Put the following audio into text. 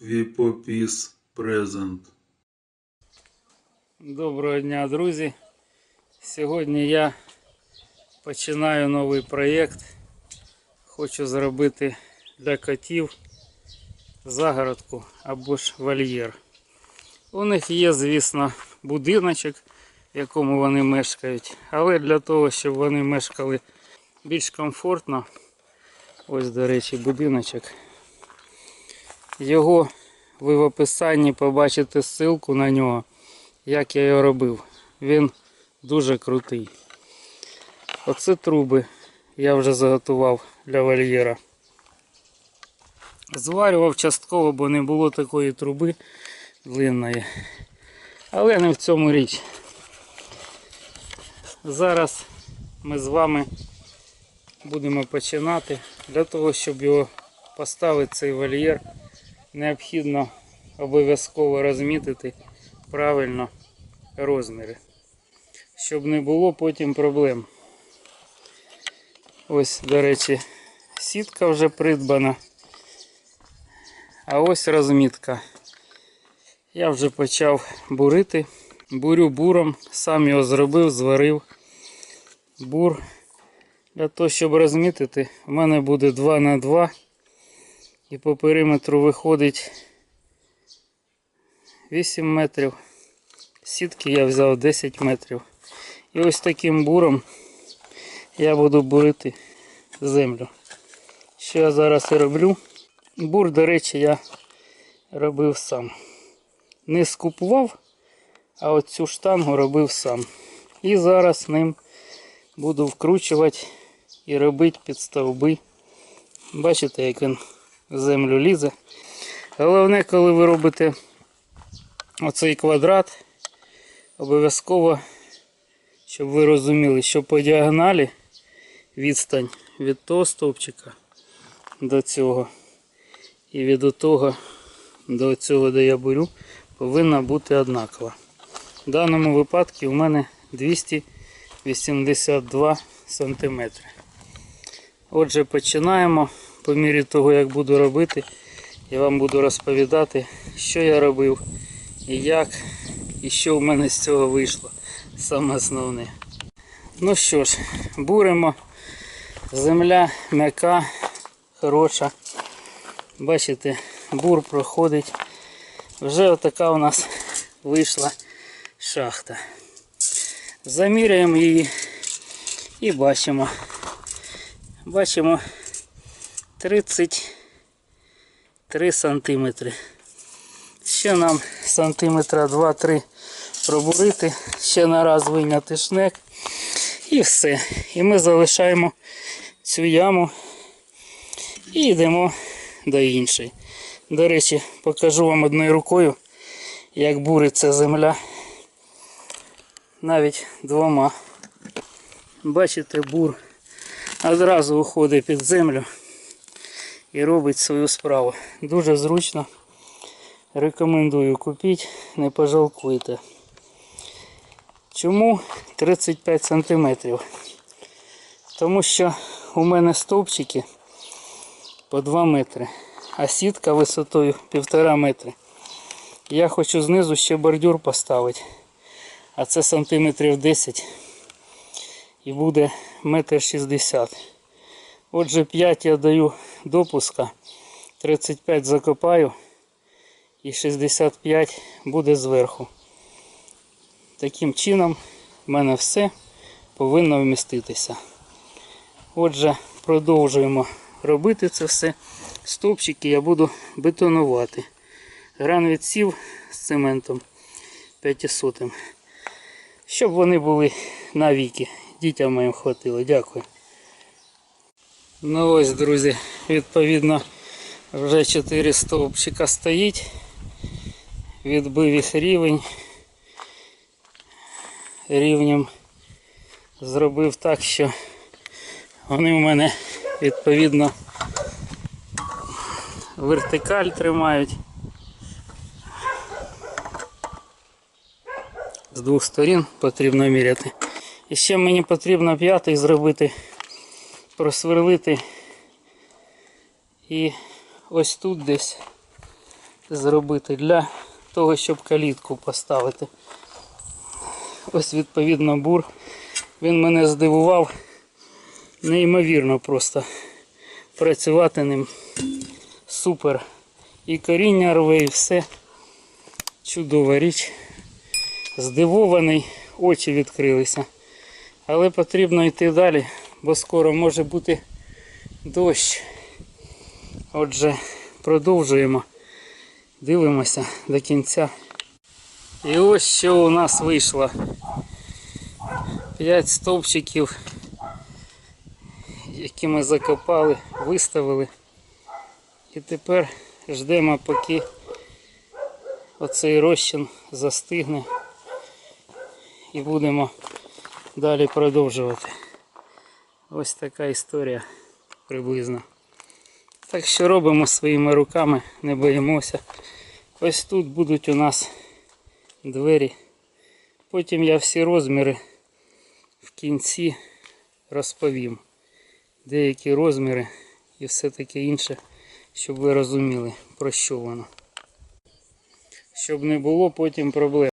Віпопіс презент. Доброго дня, друзі. Сьогодні я починаю новий проєкт. Хочу зробити для котів загородку або ж вольєр. У них є, звісно, будиночок, в якому вони мешкають. Але для того, щоб вони мешкали більш комфортно, ось, до речі, будиночок. Його ви в описанні побачите ссылку на нього як я його робив. Він дуже крутий. Оце труби я вже заготував для вольєра. Зварював частково, бо не було такої труби длинної. Але не в цьому річ. Зараз ми з вами будемо починати. Для того, щоб його поставити цей вольєр, необхідно обов'язково розмітити правильно розміри, щоб не було потім проблем. Ось, до речі, сітка вже придбана. А ось розмітка. Я вже почав бурити. Бурю буром, сам його зробив, зварив бур. Для того, щоб розмітити, у мене буде 2 на 2 і по периметру виходить 8 метрів. Сітки я взяв 10 метрів. І ось таким буром я буду бурити землю. Що я зараз і роблю. Бур, до речі, я робив сам. Не скупував, а от цю штангу робив сам. І зараз ним буду вкручувати і робити під стовби. Бачите, як він землю лізе. Головне, коли ви робите оцей квадрат, обов'язково, щоб ви розуміли, що по діагоналі відстань від того стовпчика до цього і від того до цього, де я бурю, повинна бути однакова. В даному випадку у мене 282 см. Отже, починаємо. По мірі того, як буду робити, я вам буду розповідати, що я робив і як, і що в мене з цього вийшло. Саме основне. Ну що ж, буримо. Земля м'яка, хороша. Бачите, бур проходить. Вже отака у нас вийшла шахта. Заміряємо її і бачимо. Бачимо 33 сантиметри. Ще нам сантиметра 2-3 пробурити, ще на раз вийняти шнек і все. І ми залишаємо цю яму і йдемо до іншої. До речі, покажу вам одною рукою, як буриться земля. Навіть двома. Бачите, бур одразу уходить під землю і робить свою справу. Дуже зручно. Рекомендую купіть, не пожалкуйте. Чому 35 см? Тому що у мене стовпчики по 2 метри, а сітка висотою 1,5 метри. Я хочу знизу ще бордюр поставити, а це сантиметрів 10 і буде метр 60. Отже, 5 я даю допуска, 35 закопаю і 65 буде зверху. Таким чином в мене все повинно вміститися. Отже, продовжуємо робити це все. Стовпчики я буду бетонувати. Гран відсів з цементом 500. Щоб вони були навіки. Дітям моїм хватило. Дякую. Ну ось, друзі, відповідно, вже 4 стовпчика стоїть. Відбив їх рівень. Рівнем зробив так, що вони в мене відповідно вертикаль тримають. З двох сторін потрібно міряти. І ще мені потрібно п'ятий зробити, просверлити і ось тут десь зробити для того, щоб калітку поставити. Ось відповідно бур. Він мене здивував. Неймовірно просто працювати ним. Супер. І коріння рве, і все. Чудова річ. Здивований, очі відкрилися. Але потрібно йти далі, бо скоро може бути дощ. Отже, продовжуємо. Дивимося до кінця. І ось що у нас вийшло. 5 стовпчиків, які ми закопали, виставили. І тепер ждемо, поки оцей розчин застигне. І будемо далі продовжувати. Ось така історія приблизно. Так що робимо своїми руками, не боїмося. Ось тут будуть у нас двері. Потім я всі розміри в кінці розповім. Деякі розміри і все таке інше, щоб ви розуміли, про що воно. Щоб не було потім проблем.